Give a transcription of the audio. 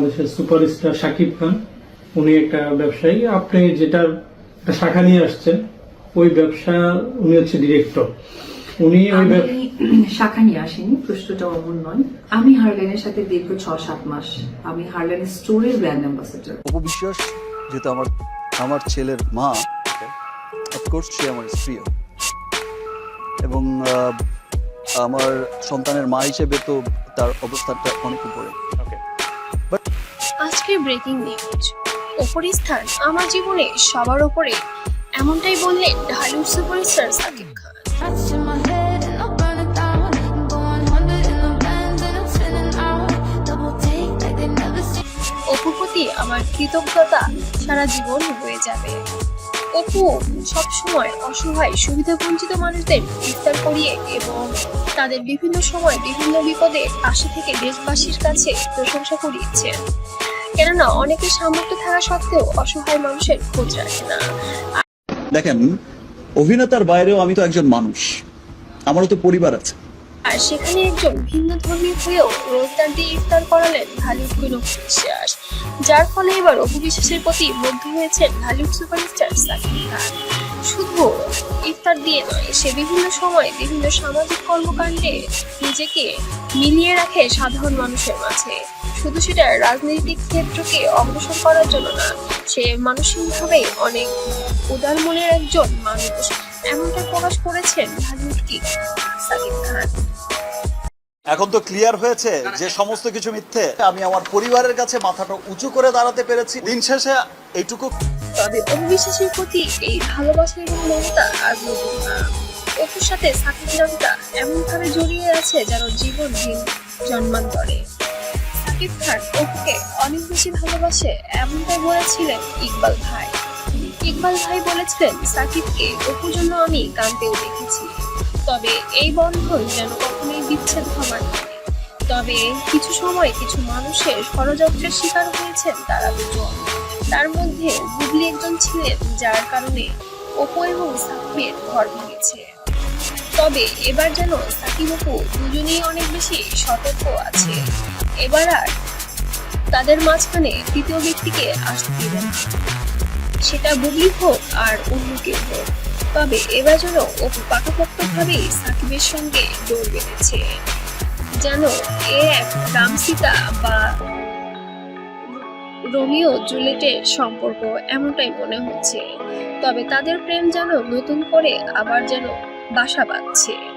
বাংলাদেশের সুপারস্টার শাকিব খান উনি একটা ব্যবসায়ী। আপনি যেটার একটা শাখা নিয়ে আসছেন ওই ব্যবসা উনি হচ্ছে ডিরেক্টর উনি আমি শাখা নিয়ে আসিনি প্রশ্নটা অমন নয়। আমি হারলেনের সাথে দীর্ঘ ছ সাত মাস। আমি হারলেন স্টোরের ব্র্যান্ড অ্যাম্বাসেডর অপবিশ্বাস যেহেতু আমার আমার ছেলের মা অফকোর্স সে আমার স্ত্রীও এবং আহ, আমার সন্তানের মা হিসেবে তো তার অবস্থানটা অনেক উপরে। আজকের ব্রেকিং নিউজ ওপরের স্থান আমার জীবনে সবার ওপরে এমনটাই বললেন Dhallywood superstar Shakib Khan Touching my head and I'll burn it down. Go 100 in the bands and I'm spinning out. Double take like they never seen. অপুর প্রতি আমার কৃতজ্ঞতা সারা জীবন রয়ে যাবে অপু সবসময় অসহায়, সুবিধাবঞ্চিত মানুষদের ইফতার করিয়ে এবং তাদের বিভিন্ন সময় বিভিন্ন বিপদে পাশে থেকে দেশবাসীর কাছে প্রশংসা করিয়েছেন কেননা অনেকের সামর্থ্য থাকা সত্ত্বেও অসহায় মানুষের খোঁজ রাখে না। দেখেন অভিনেতার বাইরেও আমি তো একজন মানুষ। আমারও তো পরিবার আছে। আর সেখানে একজন ভিন্ন ধর্মী হয়েও রোজদার দিয়ে ইফতার করালেন ঢালিউড কুইন বিশ্বাস যার ফলে এবার অপু বিশ্বাসের প্রতি মুগ্ধ হয়েছেন ঢালিউড সুপারস্টার সাকিব খান। শুধু ইফতার দিয়ে নয়, সে বিভিন্ন সময় বিভিন্ন সামাজিক কর্মকাণ্ডে নিজেকে মিলিয়ে রাখে সাধারণ মানুষের মাঝে। শুধু সেটা রাজনৈতিক ক্ষেত্রকে অগ্রসর করার জন্য না, সে মানসিকভাবে অনেক উদার মনের একজন মানুষ। এমনটা প্রকাশ করেছেন ঢালিউড কিং সাকিব খান এখন তো ক্লিয়ার হয়েছে যে সমস্ত কিছু মিথ্যে। আমি আমার পরিবারের কাছে মাথাটা উঁচু করে দাঁড়াতে পেরেছি। দিন শেষে এইটুকু তবে অবিশ্বাসের প্রতি এই ভালোবাসা এবং মমতা আর অপুর সাথে সাকিব নামটা এমন ভাবে জড়িয়ে আছে যেন জীবন দিন জন্মান্তরে। সাকিব খান অপুকে অনেক বেশি ভালোবাসে এমনটাই বলেছিলেন ইকবাল ভাই। ইকবাল ভাই বলেছিলেন সাকিবকে অপুর জন্য আমি কানতেও দেখেছি। তবে এই বন্ধন যেন বিচ্ছেদ হবার তবে কিছু সময় কিছু মানুষের ষড়যন্ত্রের শিকার হয়েছেন তারা দুজন। তার মধ্যে বুবলি একজন ছিলেন যার কারণে অপু এবং সাকিবের ঘর ভেঙেছে। তবে এবার যেন সাকিব অপু দুজনেই অনেক বেশি সতর্ক আছে। এবার আর তাদের মাঝখানে তৃতীয় ব্যক্তিকে আসতে দেবে না। সেটা বুবলি হোক আর অন্য কেউ হোক। তবে এবার যেন অপু পাকাপোক্তভাবেই সাকিবের সঙ্গে জোর বেঁধেছে। যেন এ এক রামসীতা বা রোমিও জুলিয়েটের সম্পর্ক এমনটাই মনে হচ্ছে। তবে তাদের প্রেম যেন নতুন করে আবার যেন বাসা বাঁধছে।